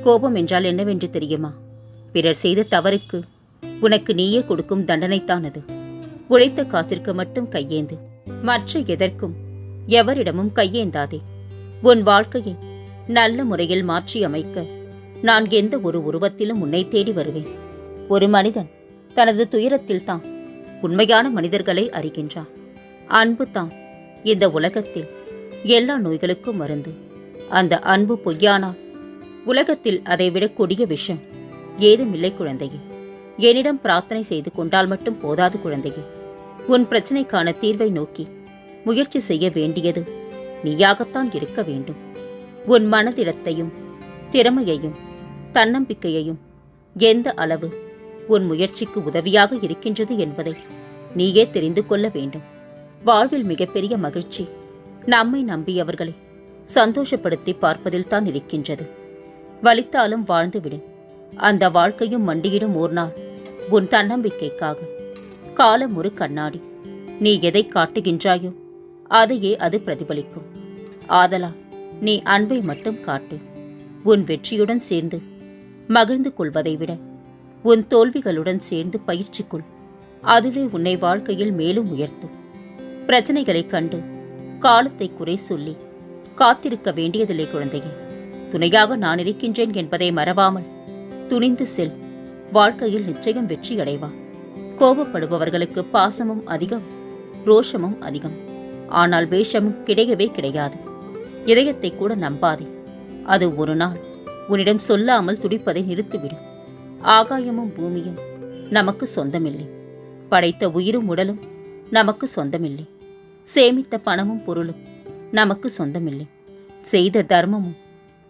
கோபம் என்றால் என்னவென்று தெரியுமா? பிறர் செய்த தவறுக்கு உனக்கு நீயே கொடுக்கும் தண்டனைத்தானது. உழைத்த காசிற்கு மட்டும் கையேந்து மற்ற எதற்கும் எவரிடமும் கையேந்தாதே. உன் வாழ்க்கையை நல்ல முறையில் மாற்றி அமைக்க நான் எந்த ஒரு உருவத்திலும் உன்னை தேடி வருவேன். ஒரு மனிதன் தனது துயரத்தில் தான் உண்மையான மனிதர்களை அறிகின்றான். அன்பு தான் இந்த உலகத்தில் எல்லா நோய்களுக்கும் மருந்து. அந்த அன்பு பொய்யானால் உலகத்தில் அதைவிட கொடிய விஷம். ஏதுமில்லை குழந்தையே. என்னிடம் பிரார்த்தனை செய்து கொண்டால் மட்டும் போதாது குழந்தையே. உன் பிரச்சனைக்கான தீர்வை நோக்கி முயற்சி செய்ய வேண்டியது நீயாகத்தான் இருக்க வேண்டும். உன் மனதிடத்தையும் திறமையையும் தன்னம்பிக்கையையும் எந்த அளவு உன் முயற்சிக்கு உதவியாக இருக்கின்றது என்பதை நீயே தெரிந்து கொள்ள வேண்டும். வாழ்வில் மிகப்பெரிய மகிழ்ச்சி நம்மை நம்பியவர்களை சந்தோஷப்படுத்தி பார்ப்பதில் தான் இருக்கின்றது. வலித்தாலும் வாழ்ந்துவிடு. அந்த வாழ்க்கையும் மண்டியிடும் ஒரு நாள். உன் தன்னம்பிக்கைக்காக. காலம் ஒரு கண்ணாடி. நீ எதை காட்டுகின்றாயோ அதையே அது பிரதிபலிக்கும். ஆதலா நீ அன்பை மட்டும் காட்டு. உன் வெற்றியுடன் சேர்ந்து மகிழ்ந்து கொள்வதை விட உன் தோல்விகளுடன் சேர்ந்து பயிற்சி கொள் அதுவே உன்னை வாழ்க்கையில் மேலும் உயர்த்தும். பிரச்சனைகளைக் கண்டு காலத்தை குறை சொல்லி காத்திருக்க வேண்டியதில்லை குழந்தையே. துணையாக நான் இருக்கின்றேன் என்பதை மறவாமல் துணிந்து செல். வாழ்க்கையில் நிச்சயம் வெற்றி அடைவா கோபப்படுபவர்களுக்கு பாசமும் அதிகம் ரோஷமும் அதிகம். ஆனால் வேஷமும் கிடையவே கிடையாது. இதயத்தை கூட நம்பாதே. அது ஒரு நாள் உன்னிடம் சொல்லாமல் துடிப்பதை நிறுத்திவிடும் ஆகாயமும் பூமியும் நமக்கு சொந்தமில்லை. படைத்த உயிரும் உடலும் நமக்கு சொந்தமில்லை. சேமித்த பணமும் பொருளும் நமக்கு சொந்தமில்லை. செய்த தர்மமும்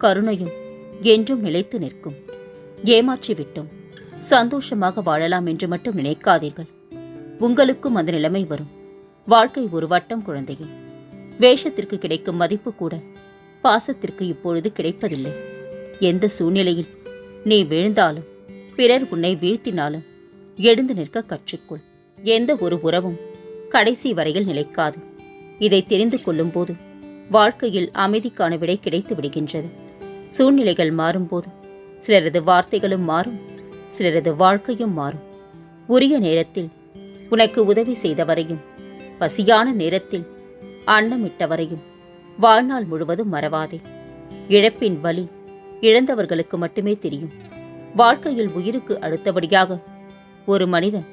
கருணையும் என்றும் நிலைத்து நிற்கும். ஏமாற்றிவிட்டோம். சந்தோஷமாக வாழலாம் என்று மட்டும் நினைக்காதீர்கள். உங்களுக்கும் அந்த நிலைமை வரும். வாழ்க்கை ஒரு வட்டம் குழந்தையே. வேஷத்திற்கு கிடைக்கும் மதிப்பு கூட பாசத்திற்கு இப்பொழுது கிடைப்பதில்லை. எந்த சூழ்நிலையில் நீ வீழ்ந்தாலும் பிறர் உன்னை வீழ்த்தினாலும் எழுந்து நிற்க கற்றுக்கொள். எந்த ஒரு உறவும் கடைசி வரையில் நிலைக்காது. இதை தெரிந்து கொள்ளும்போது வாழ்க்கையில் அமைதிக்கான விடை கிடைத்து விடுகின்றது. சூழ்நிலைகள் மாறும்போது சிலரது வார்த்தைகளும் மாறும் சிலரது வாழ்க்கையும் மாறும். உரிய நேரத்தில் உனக்கு உதவி செய்தவரையும் பசியான நேரத்தில் அன்னமிட்டவரையும் வாழ்நாள் முழுவதும் மறவாதே. இழப்பின் வலி இழந்தவர்களுக்கு மட்டுமே தெரியும். வாழ்க்கையில் உயிருக்கு அடுத்தபடியாக ஒரு மனிதன்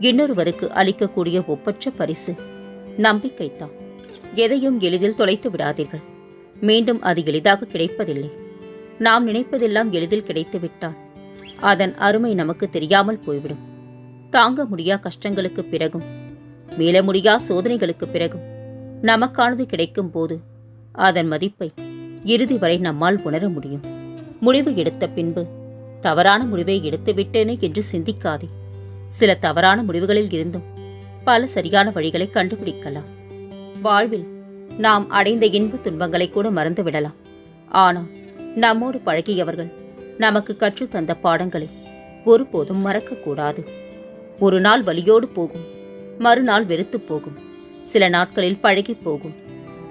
இன்னொருவருக்கு அளிக்கக்கூடிய ஒப்பற்ற பரிசு நம்பிக்கைத்தான் எதையும் எளிதில் தொலைத்து விடாதீர்கள். மீண்டும் அது எளிதாக கிடைப்பதில்லை. நாம் நினைப்பதெல்லாம் எளிதில் கிடைத்துவிட்டால் அதன் அருமை நமக்கு தெரியாமல் போய்விடும். தாங்க முடியா கஷ்டங்களுக்கு பிறகும். மீள முடியா சோதனைகளுக்கு பிறகும். நமக்கானது கிடைக்கும் போது அதன் மதிப்பை இறுதி வரை நம்மால் உணர முடியும். முடிவு எடுத்த பின்பு தவறான முடிவை எடுத்து விட்டேனே என்று சிந்திக்காதே. சில தவறான முடிவுகளில் இருந்தும் பல சரியான வழிகளை கண்டுபிடிக்கலாம். வாழ்வில் நாம் அடைந்த இன்ப துன்பங்களை கூட மறந்து விடலாம் ஆனால் நம்மோடு பழகியவர்கள் நமக்கு கற்றுத் தந்த பாடங்களை ஒருபோதும் மறக்கக்கூடாது. ஒரு நாள் வலியோடு போகும் மறுநாள் வெறுத்து போகும் சில நாட்களில் பழகி போகும்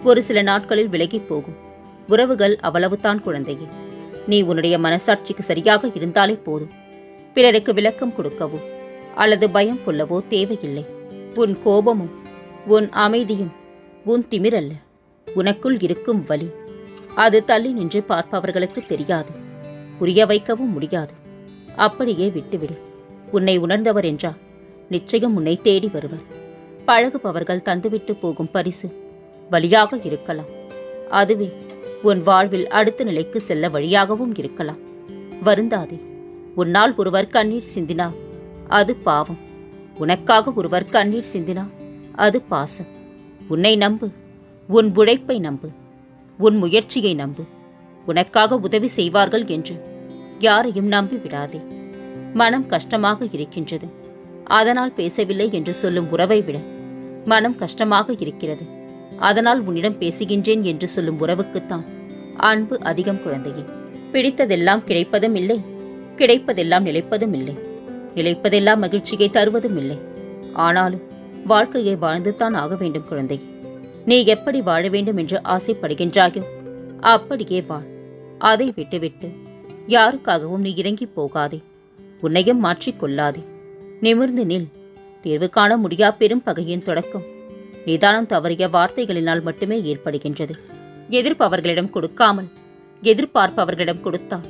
ஒரு சில நாட்களில் விலகி போகும். உறவுகள் அவ்வளவுதான் குழந்தையே. நீ உன்னுடைய மனசாட்சிக்கு சரியாக இருந்தாலே போதும். பிறருக்கு விளக்கம் கொடுக்கவோ அல்லது பயம் கொள்ளவோ தேவையில்லை. உன் கோபமும் உன் அமைதியும் உன் திமிரல்ல. உனக்குள் இருக்கும் வலி அது தள்ளி நின்று பார்ப்பவர்களுக்கு தெரியாது. புரிய வைக்கவும் முடியாது. அப்படியே விட்டுவிடு. உன்னை உணர்ந்தவர் என்றால் நிச்சயம் உன்னை தேடி வருவர். பழகுபவர்கள் தந்துவிட்டு போகும் பரிசு வழியாக இருக்கலாம். அதுவே உன் வாழ்வில் அடுத்த நிலைக்கு செல்ல வழியாகவும் இருக்கலாம். வருந்தாதே. உன்னால் ஒருவர் கண்ணீர் சிந்தினா? அது பாவம். உனக்காக ஒருவர் கண்ணீர் சிந்தினா? அது பாசம். உன்னை நம்பு. உன் உழைப்பை நம்பு. உன் முயற்சியை நம்பு. உனக்காக உதவி செய்வார்கள் என்று யாரையும் நம்பி விடாதே மனம் கஷ்டமாக இருக்கின்றது. அதனால் பேசவில்லை என்று சொல்லும் உறவை விட மனம் கஷ்டமாக இருக்கிறது. அதனால் உன்னிடம் பேசுகின்றேன் என்று சொல்லும் உறவுக்குத்தான் அன்பு அதிகம் குழந்தையே. பிடித்ததெல்லாம் கிடைப்பதும் இல்லை. கிடைப்பதெல்லாம் நிலைப்பதும் இல்லை. நிலைப்பதெல்லாம் மகிழ்ச்சியை தருவதும் இல்லை. ஆனாலும் வாழ்க்கையை வாழ்ந்துதான் ஆக வேண்டும் குழந்தையே. நீ எப்படி வாழ வேண்டும் என்று ஆசைப்படுகின்றாயோ அப்படியே வாழ் அதை விட்டுவிட்டு யாருக்காகவும் நீ இறங்கி போகாதே. உன்னையும் மாற்றிக்கொள்ளாதே நிமிர்ந்து நில். தீர்வு காண முடியா பெரும் பகையின் தொடக்கம். நிதானம் தவறிய வார்த்தைகளினால் மட்டுமே ஏற்படுகின்றது. எதிர்ப்பவர்களிடம் கொடுக்காமல் எதிர்பார்ப்பவர்களிடம் கொடுத்தால்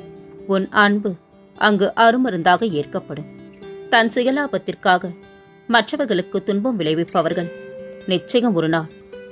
உன் அன்பு அங்கு அருமருந்தாக ஏற்கப்படும். தன் சுயலாபத்திற்காக மற்றவர்களுக்கு துன்பம் விளைவிப்பவர்கள் நிச்சயம் ஒரு நாள்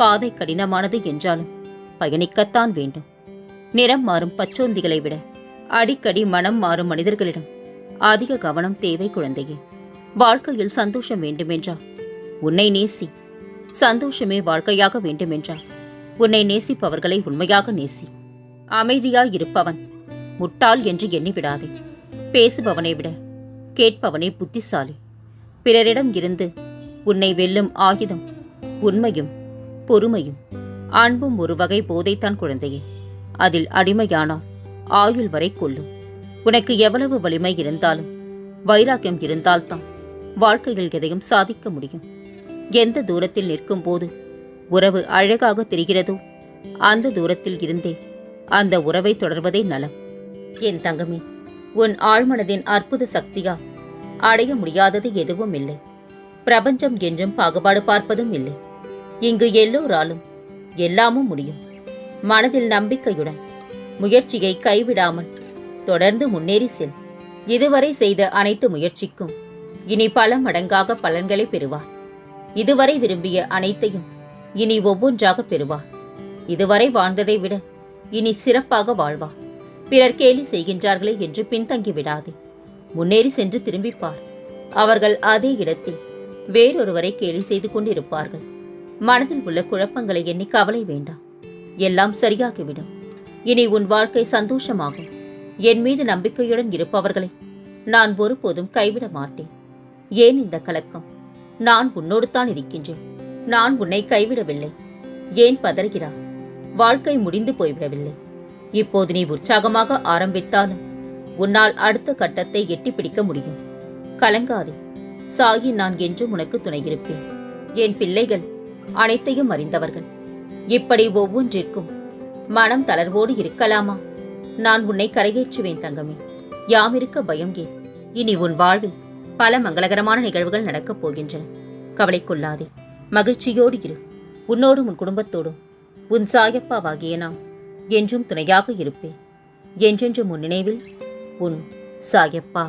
பாதை கடினமானது என்றாலும் பயணிக்கத்தான் வேண்டும். நிறம் மாறும் பச்சோந்திகளை விட அடிக்கடி மனம் மாறும் மனிதர்களிடம் அதிக கவனம் தேவை குழந்தையே. வாழ்க்கையில் சந்தோஷம் வேண்டுமென்றால் உன்னை நேசி. சந்தோஷமே வாழ்க்கையாக வேண்டுமென்றால் உன்னை நேசிப்பவர்களை உண்மையாக நேசி. அமைதியாய் இருப்பவன் முட்டாள் என்று எண்ணிவிடாதே. பேசுபவனை விட கேட்பவனே புத்திசாலி. பிறரிடம் இருந்து உன்னை வெல்லும் ஆயுதம் உண்மையும் பொறுமையும் அன்பும் ஒரு வகை போதைத்தான் குழந்தையே. அதில் அடிமையானால் ஆயுள் வரை கொள்ளும் உனக்கு எவ்வளவு வலிமை இருந்தாலும் வைராக்கியம் இருந்தால்தான் வாழ்க்கையில் எதையும் சாதிக்க முடியும். எந்த தூரத்தில் நிற்கும் போது உறவு அழகாக தெரிகிறதோ அந்த தூரத்தில் இருந்தே அந்த உறவை தொடர்வதே நலம். என் தங்கமே உன் ஆழ்மனதின் அற்புத சக்தியா அடைய முடியாதது எதுவும் இல்லை. பிரபஞ்சம் என்றும் பாகுபாடு பார்ப்பதும் இல்லை. இங்கு எல்லோராலும் எல்லாமும் முடியும். மனதில் நம்பிக்கையுடன் முயற்சியை கைவிடாமல் தொடர்ந்து முன்னேறி செல். இதுவரை செய்த அனைத்து முயற்சிக்கும் இனி பல மடங்காக பலன்களை பெறுவார். இதுவரை விரும்பிய அனைத்தையும் இனி ஒவ்வொன்றாக பெறுவார். இதுவரை வாழ்ந்ததை விட இனி சிறப்பாக வாழ்வார். பிறர் கேலி செய்கின்றார்களே என்று பின்தங்கி விடாதே. முன்னேறி சென்று திரும்பிப்பார். அவர்கள் அதே இடத்தில் வேறொருவரை கேலி செய்து கொண்டிருப்பார்கள். மனதில் உள்ள குழப்பங்களை எண்ணி கவலை வேண்டாம். எல்லாம் சரியாகிவிடும். இனி உன் வாழ்க்கை சந்தோஷமாகும். என் மீது நம்பிக்கையுடன் இருப்பவர்களை நான் ஒருபோதும் கைவிட மாட்டேன். ஏன் இந்த கலக்கம்? நான் உன்னோடு தான் இருக்கின்றேன். நான் உன்னை கைவிடவில்லை. ஏன் பதறுகிறாய்? வாழ்க்கை முடிந்து போய்விடவில்லை. இப்போது நீ உற்சாகமாக ஆரம்பித்தாலும் உன்னால் அடுத்த கட்டத்தை எட்டி பிடிக்க முடியும். கலங்காதே. சாகி நான் என்றும் உனக்கு துணையிருப்பேன் என் பிள்ளைகள் அனைத்தையும் அறிந்தவர்கள். இப்படி ஒவ்வொன்றிற்கும் மனம் தளர்வோடு இருக்கலாமா? நான் உன்னை கரையேற்றுவேன் தங்கமே. யாமிருக்க பயம் ஏன்? இனி உன் வாழ்வில் பல மங்களகரமான நிகழ்வுகள் நடக்கப் போகின்றன. கவலைக்குள்ளாதே. மகிழ்ச்சியோடு இரு. உன்னோடும் உன் குடும்பத்தோடும். உன் சாயப்பாவாகிய நான் என்றும் துணையாக இருப்பேன். என்றென்றும் உன் நினைவில் உன் சாயப்பா